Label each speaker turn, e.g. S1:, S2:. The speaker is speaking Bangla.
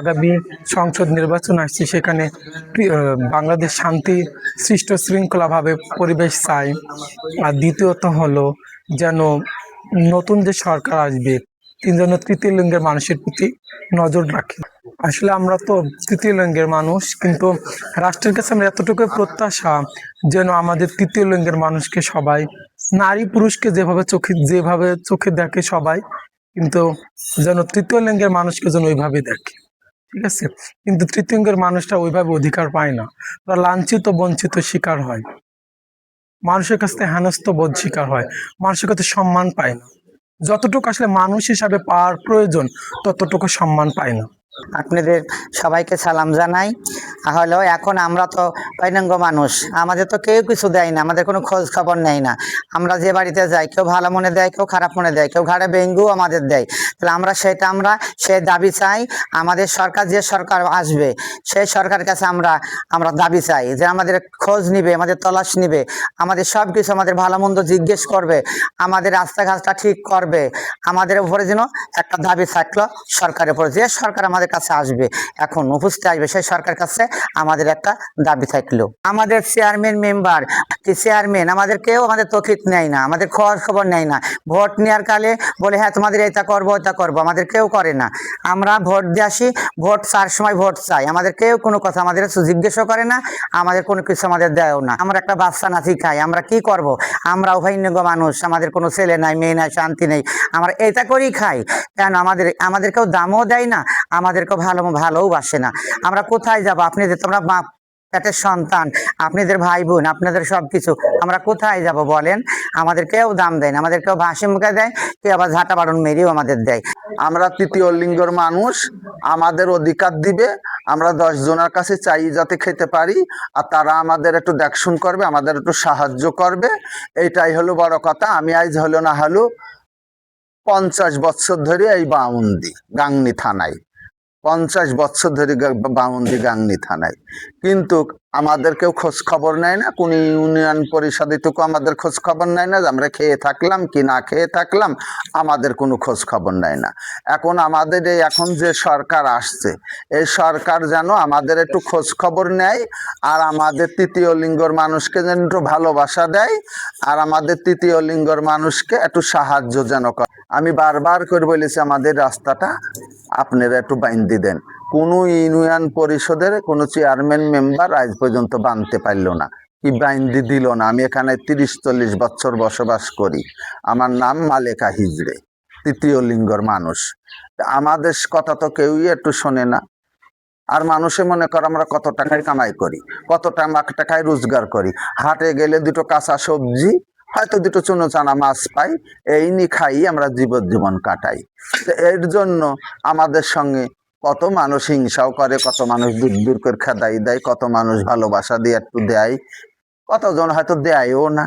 S1: আগামী সংসদ নির্বাচন আসছে, সেখানে বাংলাদেশ শান্তি সৃষ্ট শৃঙ্খলাভাবে পরিবেশ চাই। আর দ্বিতীয়ত হলো যেন নতুন যে সরকার আসবে তিনি যেন তৃতীয় লিঙ্গের মানুষের প্রতি নজর রাখে। আসলে আমরা তো তৃতীয় লিঙ্গের মানুষ, কিন্তু রাষ্ট্রের কাছে আমরা এতটুকু প্রত্যাশা যেন আমাদের তৃতীয় লিঙ্গের মানুষকে সবাই, নারী পুরুষকে যেভাবে চোখে যেভাবে চোখে দেখে সবাই, কিন্তু যেন তৃতীয় লিঙ্গের মানুষকে যেন ওইভাবে দেখে। ঠিক আছে? কিন্তু তৃতীয়ঙ্গের মানুষটা ওইভাবে অধিকার পায় না। তারা লাঞ্ছিত, বঞ্চিত শিকার হয়। মানুষের কাছ থেকে হেনস্থ বোধ শিকার হয়। মানুষের কাছে সম্মান পায় না। যতটুকু আসলে মানুষ হিসাবে পাওয়ার প্রয়োজন, ততটুকু সম্মান পায় না।
S2: আপনাদের সবাইকে সালাম জানাই। হলো এখন আমরা তো বৈনঙ্গ মানুষ, আমাদের তো কেউ কিছু দেয় না, আমাদের কোনো খোঁজ খবর নেয় না। আমরা যে বাড়িতে যাই, কেউ ভালো মনে দেয়, কেউ খারাপ মনে দেয়, কেউ ঘাড়ে বেঙ্গু আমাদের দেয়। তাহলে আমরা সেটা আমরা, সে দাবি চাই, আমাদের সরকার যে সরকার আসবে, সেই সরকারের কাছে আমরা আমরা দাবি চাই যে আমাদের খোঁজ নিবে, আমাদের তলাশ নিবে, আমাদের সব কিছু আমাদের ভালো মন্দ জিজ্ঞেস করবে, আমাদের রাস্তাঘাটটা ঠিক করবে, আমাদের উপরে যেন একটা দাবি থাকল সরকারের উপরে, যে সরকার আমাদের কাছে আসবে, এখন উপস্থিত আসবে, সেই সরকার কাছে আমাদের একটা দাবি থাকল। আমাদের চেয়ারম্যান মেম্বার চেয়ারম্যান আমাদের কেউ আমাদের তথিত নেয় না, আমাদের খবর খবর নেয় না। ভোট নেওয়ার কালে বলে হ্যাঁ তোমাদের এটা করব এটা করব। আমাদের কেউ করে না। আমরা ভোট দিয়ে আসি, ভোট চার সময় ভোট চাই। আমাদের কেউ কোনো কথা আমাদের জিজ্ঞেসও করে না, আমাদের কোনো কিছু আমাদের দেয়ও না। আমরা একটা বাচ্চা নাতি খাই, আমরা কি করব? আমরা অভৈন্যজ্ঞ মানুষ, আমাদের কোনো ছেলে নাই, মেয়ে নাই, শান্তি নেই। আমরা এটা করেই খাই। কেন? আমাদের আমাদের কেউ দামও দেয় না আমাদেরকেও ভালো, ভালোও বাসে না। আমরা কোথায় যাব? আপনাদের তোমরা মা পেটের সন্তান, আপনাদের ভাই বোন, আপনাদের সবকিছু, আমরা কোথায় যাব বলেন? আমাদের কেউ দাম দেয় না, আমাদের কেউ ভাসি মুখে দেয়, কেউ আবার ঝাঁটা বাড়ন মেরেও আমাদের দেয়।
S3: আমরা তৃতীয় লিঙ্গর মানুষ, আমাদের অধিকার দিবে, আমরা দশ জনের কাছে চাই যাতে খেতে পারি, আর তারা আমাদের একটু দেখশুন করবে, আমাদের একটু সাহায্য করবে এইটাই হলো বড় কথা। আমি আজ হলো না হলো পঞ্চাশ বছর ধরে এই বাউন্দি গাংনি থানায়। পঞ্চাশ বছর ধরে বামন্দি গাংনি থানায়। কিন্তু আমাদের কেউ খোঁজ খবর নেয় না, কোন ইউনিয়ন পরিষদে তো আমাদের খোঁজ খবর নেয় না যে আমরা খেয়ে থাকলাম কি না খেয়ে থাকলাম, আমাদের কোনো খোঁজ খবর নেয় না। এখন আমাদের এই, এখন যে সরকার আসছে, এই সরকার যেন আমাদের একটু খোঁজ খবর নেয় আর আমাদের তৃতীয় লিঙ্গর মানুষকে যেন একটু ভালোবাসা দেয় আর আমাদের তৃতীয় লিঙ্গর মানুষকে একটু সাহায্য যেন করে। আমি বারবার করে বলেছি, আমাদের রাস্তাটা আপনারা একটু বাইন্দি দেন। কোনো ইউনিয়ন পরিষদের কোনো চেয়ারম্যান মেম্বার আজ পর্যন্ত বানতে পারল না। কি বাইন্দি দিল না। আমি এখানে তিরিশ চল্লিশ বছর বসবাস করি। আমার নাম মালেকা হিজড়ে, তৃতীয় লিঙ্গর মানুষ। আমাদের কথা তো কেউই একটু শোনে না। আর মানুষে মনে করে আমরা কত টাকায় কামাই করি, কত টাকা টাকায় রোজগার করি। হাটে গেলে দুটো কাঁচা সবজি, হয়তো দুটো চুনো চানা মাছ পাই, এই নি খাই আমরা জীবন জীবন কাটাই। এর জন্য আমাদের সঙ্গে কত মানুষ হিংসাও করে, কত মানুষ দূর দূর করে খেদাই দেয়, কত মানুষ ভালোবাসা দিয়ে একটু দেয়, কতজন হয়তো দেয়ও না।